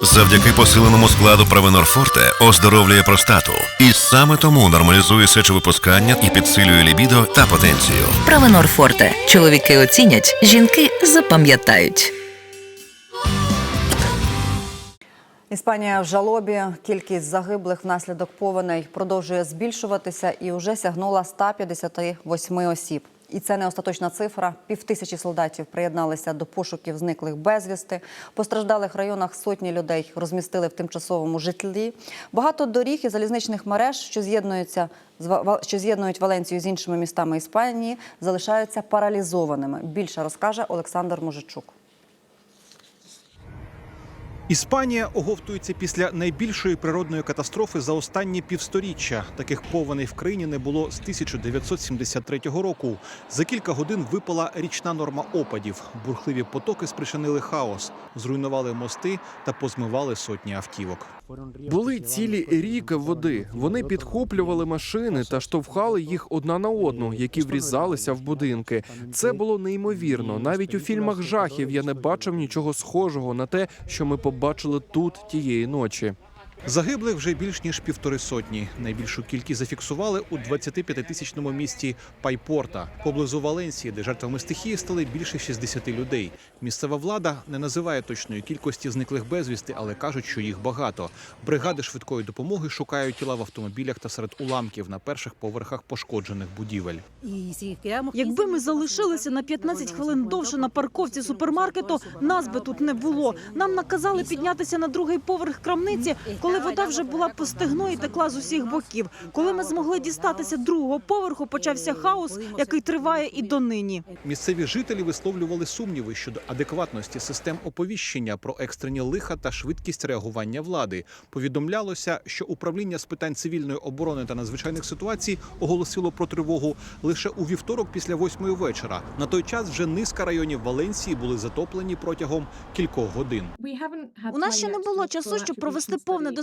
Завдяки посиленому складу Провенор Форте оздоровлює простату. І саме тому нормалізує сечовипускання і підсилює лібідо та потенцію. Правенор Форте. Чоловіки оцінять, жінки запам'ятають. Іспанія в жалобі. Кількість загиблих внаслідок повеней продовжує збільшуватися і вже сягнула 158 осіб. І це не остаточна цифра. Півтисячі солдатів приєдналися до пошуків зниклих безвісти. Постраждалих районах сотні людей розмістили в тимчасовому житлі. Багато доріг і залізничних мереж, що з'єднуються що з'єднують Валенцію з іншими містами Іспанії, залишаються паралізованими. Більше розкаже Олександр Мужичук. Іспанія оговтується після найбільшої природної катастрофи за останні півсторіччя. Таких повеней в країні не було з 1973 року. За кілька годин випала річна норма опадів. Бурхливі потоки спричинили хаос, зруйнували мости та позмивали сотні автівок. Були цілі ріки води. Вони підхоплювали машини та штовхали їх одна на одну, які врізалися в будинки. Це було неймовірно. Навіть у фільмах жахів я не бачив нічого схожого на те, що ми побачили тут тієї ночі. Загиблих вже більш ніж півтори сотні. Найбільшу кількість зафіксували у 25-тисячному місті Пайпорта, поблизу Валенсії, де жертвами стихії стали більше 60 людей. Місцева влада не називає точної кількості зниклих безвісти, але кажуть, що їх багато. Бригади швидкої допомоги шукають тіла в автомобілях та серед уламків на перших поверхах пошкоджених будівель. Якби ми залишилися на 15 хвилин довше на парковці супермаркету, нас би тут не було. Нам наказали піднятися на другий поверх крамниці, коли вода вже була по стегно і текла з усіх боків. Коли ми змогли дістатися другого поверху, почався хаос, який триває і донині. Місцеві жителі висловлювали сумніви щодо адекватності систем оповіщення про екстрені лиха та швидкість реагування влади. Повідомлялося, що управління з питань цивільної оборони та надзвичайних ситуацій оголосило про тривогу лише у вівторок після восьмої вечора. На той час вже низка районів Валенсії були затоплені протягом кількох годин. У нас ще не було часу, щоб провести повне дослідження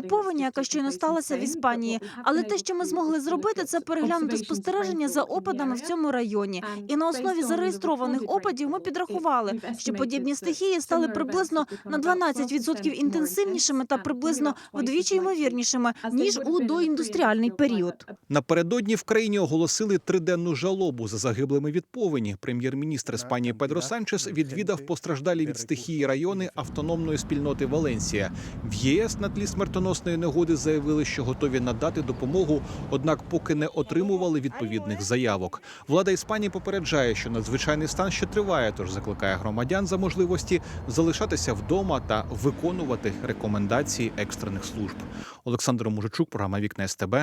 повені, яка щойно сталася в Іспанії. Але те, що ми змогли зробити, це переглянути спостереження за опадами в цьому районі. І на основі зареєстрованих опадів ми підрахували, що подібні стихії стали приблизно на 12% інтенсивнішими та приблизно вдвічі ймовірнішими ніж у доіндустріальний період. Напередодні в країні оголосили триденну жалобу за загиблими від повені. Прем'єр-міністр Іспанії Педро Санчес відвідав постраждалі від стихії райони автономної спільноти Валенсія. В ЄС на тлі смертоносної негоди заявили, що готові надати допомогу, однак поки не отримували відповідних заявок. Влада Іспанії попереджає, що надзвичайний стан ще триває, тож закликає громадян за можливості залишатися вдома та виконувати рекомендації екстрених служб. Олександр Мужичук, програма Вікне СТБ.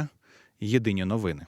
Єдині новини.